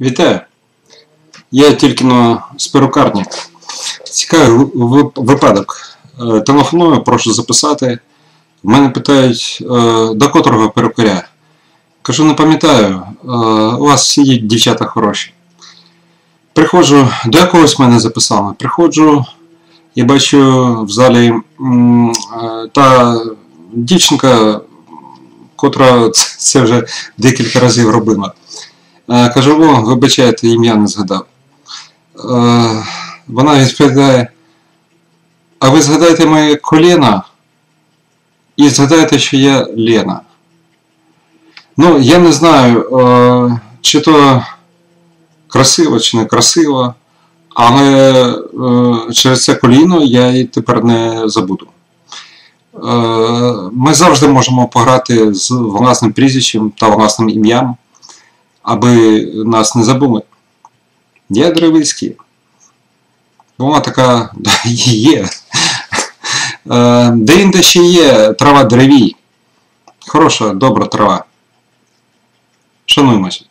Вітаю. Я тільки на з перукарні. Цікавий випадок. Е, Телефоную, прошу записати. Мене питають, е, до котрого перукаря. Кажу, не пам'ятаю, е, у вас всі дівчата хороші. Приходжу, до якогось мене записали. Приходжу і бачу в залі та дівчинка, котра це вже декілька разів робила. Е, Кажу, о, вибачайте, ім'я не згадав. Е, Вона відповідає, а ви згадайте моє коліна і згадайте, що я Лена. Ну, я не знаю, е, чи то красиво, чи не красиво, але через це коліно я її тепер не забуду. Ми завжди можемо пограти з власним прізвищем та власним ім'ям аби нас не забули. Я Древицький. Вона така є. Е, Де інде ще є трава древій. Хороша, добра трава. Шануємося.